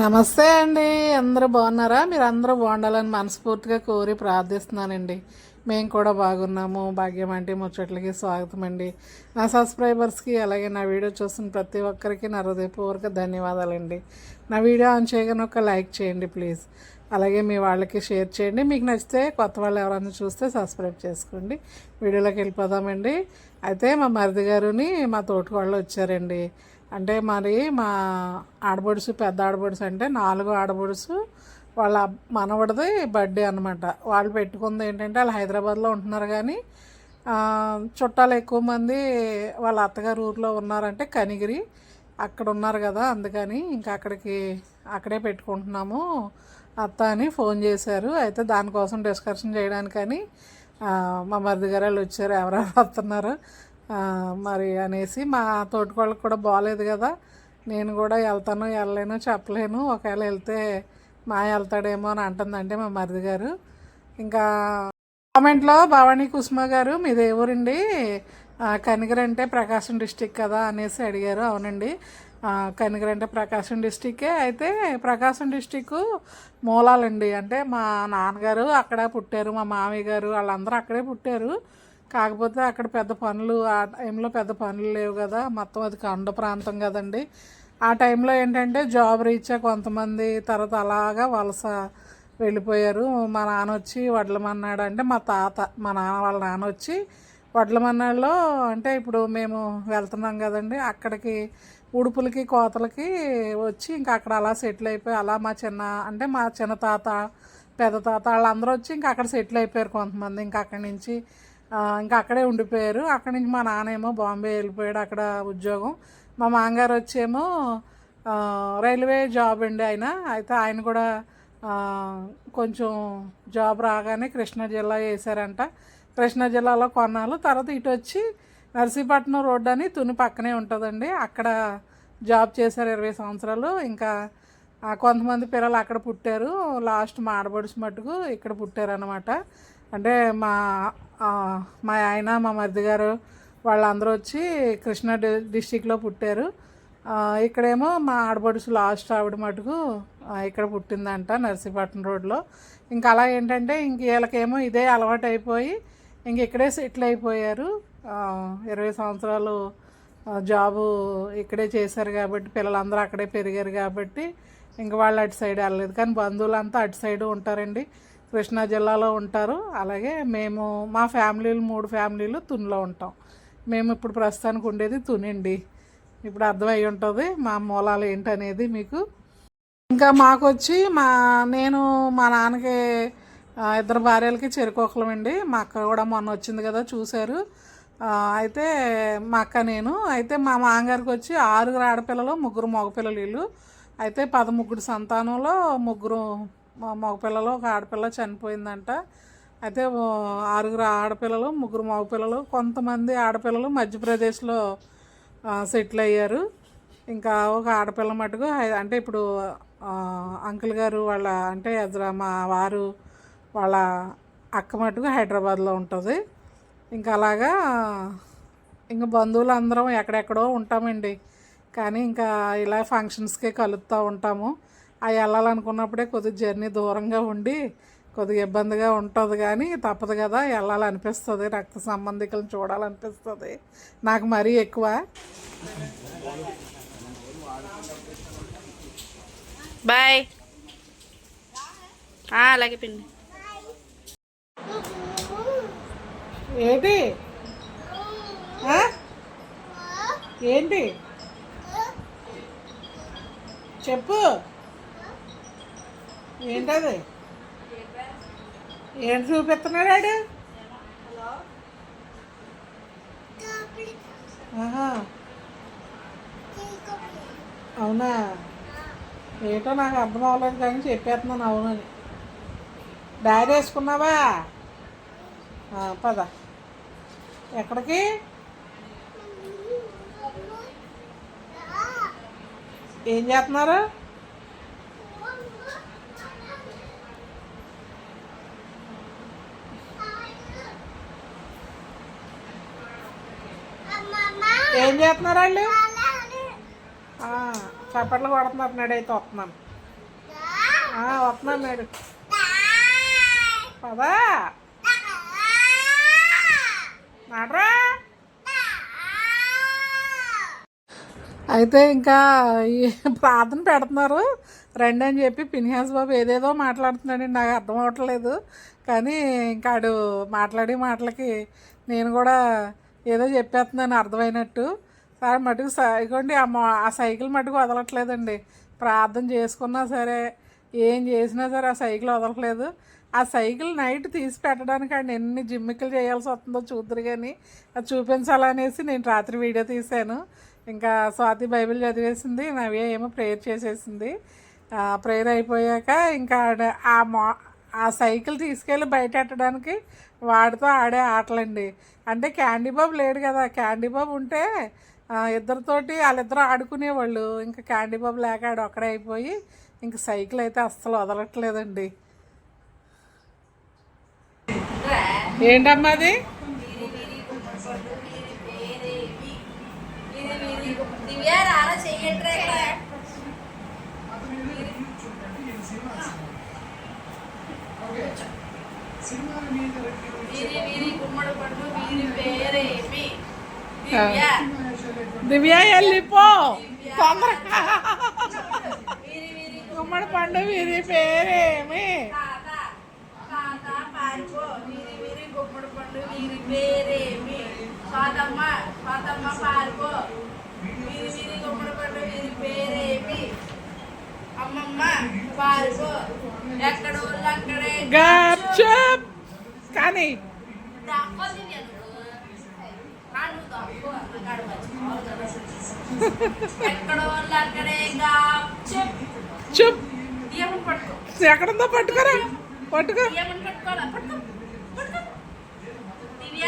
నమస్తే అండి. అందరూ బాగున్నారా? మీరు అందరూ బాగుండాలని మనస్ఫూర్తిగా కోరి ప్రార్థిస్తున్నానండి. మేము కూడా బాగున్నాము. భాగ్యం అంటే ముచ్చట్లకి స్వాగతం అండి. నా సబ్స్క్రైబర్స్కి అలాగే నా వీడియో చూస్తున్న ప్రతి ఒక్కరికి నా హృదయపూర్వక ధన్యవాదాలండి. నా వీడియో ఆన్ చేయగానే ఒక లైక్ చేయండి ప్లీజ్. అలాగే మీ వాళ్ళకి షేర్ చేయండి. మీకు నచ్చితే కొత్త వాళ్ళు ఎవరైనా చూస్తే సబ్స్క్రైబ్ చేసుకోండి. వీడియోలోకి వెళ్ళిపోదామండి. అయితే మా మరిది గారుని మా తోటికోళ్ళు వచ్చారండి. అంటే మరి మా ఆడబడుసు పెద్ద ఆడబడుసు అంటే నాలుగు ఆడబడుసు. వాళ్ళ మనవడిది బర్త్డే అనమాట వాళ్ళు పెట్టుకుంది ఏంటంటే వాళ్ళు హైదరాబాద్లో ఉంటున్నారు కానీ చుట్టాలు ఎక్కువ మంది వాళ్ళ అత్తగారు ఊర్లో ఉన్నారంటే కనిగిరి. అక్కడ ఉన్నారు కదా అందుకని ఇంకా అక్కడికి అక్కడే పెట్టుకుంటున్నాము. అత్త అని ఫోన్ చేశారు. అయితే దానికోసం డిస్కషన్ చేయడానికని మా మరిది గారు వాళ్ళు వచ్చారు. ఎవరెవరు వస్తున్నారు? మరి అనేసి మా తోటికోళ్ళకి కూడా బాగాలేదు కదా. నేను కూడా వెళ్తాను వెళ్ళలేను చెప్పలేను. ఒకవేళ వెళ్తే మా వెళ్తాడేమో అని అంటుందంటే మా మరిది గారు. ఇంకా కామెంట్లో భవానీ కుసుమ గారు మీది ఏ ఊరండి? ఆ, అంటే ప్రకాశం డిస్టిక్ కదా అనేసి అడిగారు. అవునండి. కనిగర్ అంటే ప్రకాశం డిస్టిక్కే. అయితే ప్రకాశం డిస్టిక్ మూలాలండి. అంటే మా నాన్నగారు అక్కడ పుట్టారు మా మామయ్య గారు వాళ్ళందరూ అక్కడే పుట్టారు. కాకపోతే అక్కడ పెద్ద పనులు ఆ టైంలో పెద్ద పనులు లేవు కదా. మొత్తం అది కొండ ప్రాంతం కదండి. ఆ టైంలో ఏంటంటే జాబ్ రీత్యా కొంతమంది తర్వాత అలాగా వలస వెళ్ళిపోయారు. మా నాన్న వచ్చి వడ్లమన్నాడు అంటే మా తాత మా నాన్న వాళ్ళ నాన్న వచ్చి వడ్లమన్నాడులో అంటే ఇప్పుడు మేము వెళ్తున్నాం కదండి. అక్కడికి ఉడుపులకి కోతలకి వచ్చి ఇంకా అక్కడ అలా సెటిల్ అయిపోయి అలా మా చిన్న అంటే మా చిన్న తాత పెద్ద తాత వాళ్ళందరూ వచ్చి ఇంకా అక్కడ సెటిల్ అయిపోయారు కొంతమంది. ఇంకా అక్కడి నుంచి ఇంకా అక్కడే ఉండిపోయారు. అక్కడి నుంచి మా నాన్నేమో బాంబే వెళ్ళిపోయాడు అక్కడ ఉద్యోగం. మా మామగారు వచ్చేమో రైల్వే జాబ్ అండి ఆయన. అయితే ఆయన కూడా కొంచెం జాబ్ రాగానే కృష్ణా జిల్లా వేశారంట. కృష్ణా జిల్లాలో కొన్నాళ్ళు. తర్వాత ఇటు వచ్చి నర్సీపట్నం రోడ్ అని తుని పక్కనే ఉంటుందండి. అక్కడ జాబ్ చేశారు ఇరవై సంవత్సరాలు. ఇంకా కొంతమంది పిల్లలు అక్కడ పుట్టారు. లాస్ట్ మా మటుకు మట్టుకు ఇక్కడ పుట్టారనమాట అంటే మా మా ఆయన మా మరిది గారు వాళ్ళందరూ వచ్చి కృష్ణా డి డిస్టిక్లో పుట్టారు. ఇక్కడేమో మా ఆడబడుసు లాస్ట్ ఆవిడ మటుకు ఇక్కడ పుట్టిందంట నర్సీపట్నం రోడ్లో. ఇంకా అలా ఏంటంటే ఇంక వీళ్ళకేమో ఇదే అలవాటు అయిపోయి ఇంక ఇక్కడే సెటిల్ అయిపోయారు. ఇరవై సంవత్సరాలు జాబు ఇక్కడే చేశారు కాబట్టి పిల్లలందరూ అక్కడే పెరిగారు కాబట్టి ఇంక వాళ్ళు అటు సైడ్ వెళ్ళలేదు. కానీ బంధువులంతా అటు సైడ్ ఉంటారండి. కృష్ణా జిల్లాలో ఉంటారు. అలాగే మేము మా ఫ్యామిలీలు మూడు ఫ్యామిలీలు తునిలో ఉంటాం. మేము ఇప్పుడు ప్రస్తుతానికి ఉండేది తునండి. ఇప్పుడు అర్థమై ఉంటుంది మా మూలాలు ఏంటనేది మీకు. ఇంకా మాకు వచ్చి మా నేను మా నాన్నకి ఇద్దరు భార్యలకి చెరుకోకలం అండి. మా అక్క కూడా మొన్న వచ్చింది కదా చూశారు. అయితే మా అక్క నేను. అయితే మా మామగారికి వచ్చి ఆరుగురు ఆడపిల్లలు ముగ్గురు మగపిల్లలు వీళ్ళు. అయితే పదముగ్గురు సంతానంలో ముగ్గురు మా మగపిల్లలు ఒక ఆడపిల్ల చనిపోయిందంట. అయితే ఆరుగురు ఆడపిల్లలు ముగ్గురు మగపిల్లలు కొంతమంది ఆడపిల్లలు మధ్యప్రదేశ్లో సెటిల్ అయ్యారు. ఇంకా ఒక ఆడపిల్ల మటుకు అంటే ఇప్పుడు అంకుల్ గారు వాళ్ళ అంటే ఎదుర మా వారు వాళ్ళ అక్క మటుకు హైదరాబాద్లో ఉంటుంది. ఇంకా అలాగా ఇంకా బంధువులు అందరం ఎక్కడెక్కడో ఉంటామండి. కానీ ఇంకా ఇలా ఫంక్షన్స్కే కలుపుతూ ఉంటాము. అవి వెళ్ళాలనుకున్నప్పుడే కొద్దిగా జర్నీ దూరంగా ఉండి కొద్దిగా ఇబ్బందిగా ఉంటుంది కానీ తప్పదు కదా వెళ్ళాలనిపిస్తుంది రక్త సంబంధికులను చూడాలనిపిస్తుంది. నాకు మరీ ఎక్కువ. బాయ్. అలాగే పిండి. ఏంటి? ఏంటి? చెప్పు. ఏంటది? ఏంటి చూపిస్తున్నాడు ఆడు ఆహా. అవునా? ఏటో నాకు అర్థం అవ్వలేదు కానీ చెప్పేస్తున్నాను అవునని. డాడీ వేసుకున్నావా? పద. ఎక్కడికి? ఏం చేస్తున్నారు? ఏం చేస్తున్నారు వాళ్ళు? చప్పట్లు కొడుతున్నారు నడైతే వస్తున్నాను. ఆ, వస్తున్నా మేడం పదా. నడరా. అయితే ఇంకా ఈ ప్రార్థన పెడుతున్నారు. రండి అని చెప్పి పిన్హాస్ బాబు ఏదేదో మాట్లాడుతున్నాడండి. నాకు అర్థం అవ్వట్లేదు కానీ ఇంకా ఆడు మాట్లాడే మాటలకి నేను కూడా ఏదో చెప్పేస్తున్నాను అర్థమైనట్టు. సార్ మటుకు స- ఇగోండి ఆ మా- ఆ సైకిల్ మటుకు వదలట్లేదండి. ప్రార్థన చేసుకున్నా సరే ఏం చేసినా సరే ఆ సైకిల్ వదలట్లేదు. ఆ సైకిల్ నైట్ తీసి పెట్టడానికి ఆయన ఎన్ని జిమ్మికలు చేయాల్సి వస్తుందో చూద్దరు కానీ అది చూపించాలనేసి నేను రాత్రి వీడియో తీశాను. ఇంకా స్వాతి బైబిల్ చదివేసింది నవ్య ఏమో ప్రేయర్ చేసేసింది. ప్రేయర్ అయిపోయాక ఇంకా ఆడ- ఆ మా ఆ సైకిల్ తీసుకెళ్ళి బయట పెట్టడానికి వాడితో ఆడే ఆటలండి. అంటే క్యాండీ బాబు లేడు కదా క్యాండీ బాబు ఉంటే ఇద్దరితోటి వాళ్ళిద్దరు ఆడుకునేవాళ్ళు. ఇంకా క్యాండీ బాబు లేక ఆడు ఒక్కడే అయిపోయి ఇంక సైకిల్ అయితే అస్సలు వదలట్లేదండి. ఏంటమ్మా అది? వీరి వీరి గుమ్మడి పండు వీరి పేరేమి? దివ్య. దివ్య వెళ్ళిపో. తొందరగా గుమ్మడి పండు వీరి పేరేమి? గుమ్మడి పండు వీరి పేరేమి పాతమ్మ పాతమ్మ పారిపో వీరి వీరి గుమ్మడి పండు వీరి పేరేమి అమ్మమ్మ పారిపో ఎక్కడో అక్కడే గప్చుప్ కానీ చుప్ తీయమని పట్టుకో ఎక్కడుందో పట్టుకోరా పట్టుకో తీయమని పట్టుకోవాలా పట్టుకో పట్టుకో దివ్య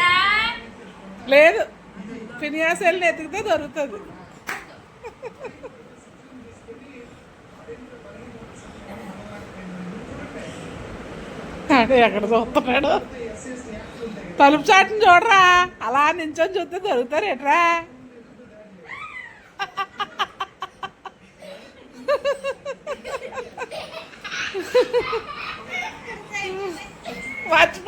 లేదు ఫినియాస్ వెళ్ళి ఎతికితే దొరుకుతుంది అదే ఎక్కడ చూస్తున్నాడు తలుపు చాటుని చూడరా? అలా నించొని చూస్తే దొరుకుతారు ఎట్రా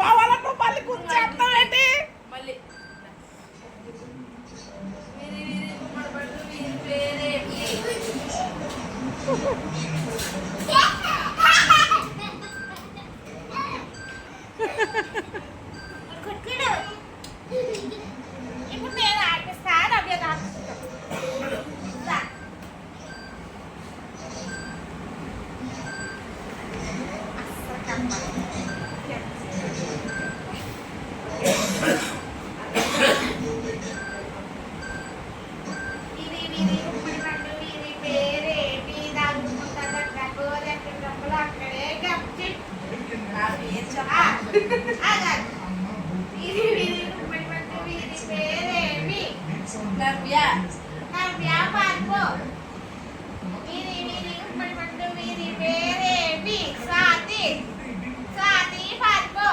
పేరేమి? నవ్య. నా వ్యాపారము వీరి వీరి ఉమ్మడి పండు వీరి పేరేమి స్వాతి స్వాతి పార్కో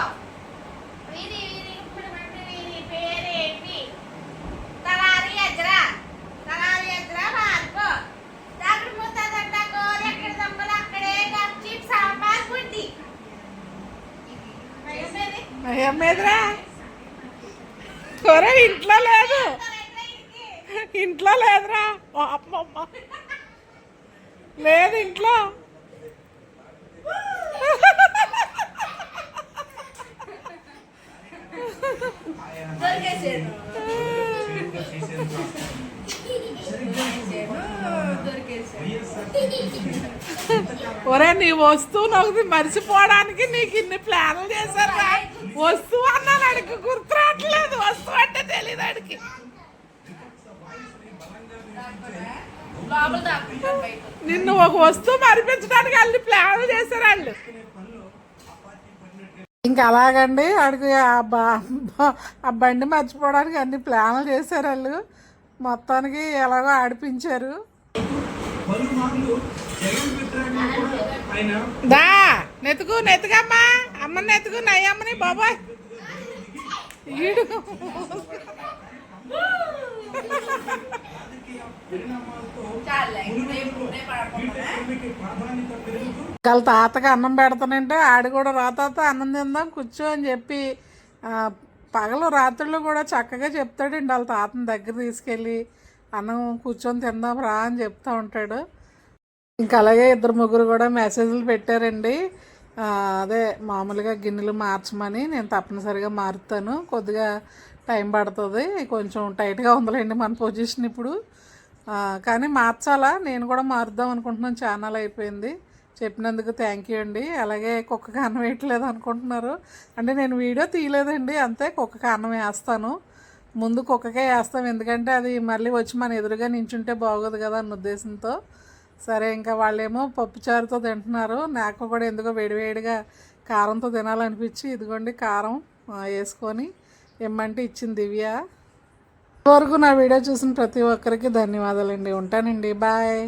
వీరి వీరి ఉమ్మడి పండు వీరి పేరేమి తలారి ఎద్రా తలారి ఎద్రా పార్కో డాక్టర్ ముద్దంట గోరు ఎక్కడ దమ్మలు అక్కడే గప్చి సాంబార్ పుట్టి అయ్యేది ఏమేదిరా కొరే ఇంట్లో లేదు ఇంట్లో లేదురా. పాపమ్మ అమ్మమ్మ. లేదు ఇంట్లో. ఒరే నీ వస్తువు ఒకటి మర్చిపోవడానికి నీకు ఇన్ని ప్లాన్లు చేశారా వస్తువు అన్నాడు అడిగి గుర్తురావట్లేదు. వస్తువు అంటే తెలియదు అడిగి నిన్ను ఒక వస్తువు మరిపించడానికి అన్ని ప్లాన్లు చేశారు వాళ్ళు. ఇంకా అలాగండి అడిగి ఆ బండి మర్చిపోవడానికి అన్ని ప్లాన్లు చేశారు వాళ్ళు. మొత్తానికి ఎలాగో ఆడిపించారు. దా నెతుకు నెతుకమ్మా అమ్మ నెతుకు నయ్యమ్మని బాబాయ్. ఈడు. వాళ్ళ తాతకి అన్నం పెడతానంటే ఆడు కూడా రా తాత అన్నం తిందాం కూర్చో అని చెప్పి ఆ, పగలు రాత్రులు కూడా చక్కగా చెప్తాడండి వాళ్ళ తాతని దగ్గర తీసుకెళ్ళి అన్నం కూర్చొని తిందాం రా అని చెప్తా ఉంటాడు. ఇంకా అలాగే ఇద్దరు ముగ్గురు కూడా మెసేజ్లు పెట్టారండి. అదే మామూలుగా గిన్నెలు మార్చమని నేను తప్పనిసరిగా మారుతాను. కొద్దిగా టైం పడుతుంది. కొంచెం టైట్గా ఉందిలేండి మన పొజిషన్ ఇప్పుడు. కానీ మార్చాలా? నేను కూడా మారుద్దాం అనుకుంటున్నాను. ఛానల్ అయిపోయింది. చెప్పినందుకు థ్యాంక్ యూ అండి. అలాగే కుక్కకు అన్నం వేయట్లేదు అనుకుంటున్నారు. అంటే నేను వీడియో తీయలేదండి. అంతే కుక్కకు అన్నం వేస్తాను. ముందు కుక్కకే వేస్తాం. ఎందుకంటే అది మళ్ళీ వచ్చి మన ఎదురుగా నించుంటే బాగోదు కదా అన్న ఉద్దేశంతో. సరే ఇంకా వాళ్ళేమో పప్పుచారుతో తింటున్నారు. నాకు కూడా ఎందుకో వేడివేడిగా కారంతో తినాలనిపించి ఇదిగోండి కారం వేసుకొని ఇమ్మంటే ఇచ్చింది దివ్య. వరకు నా వీడియో చూసిన ప్రతి ఒక్కరికి ధన్యవాదాలండి. ఉంటానండి. బాయ్.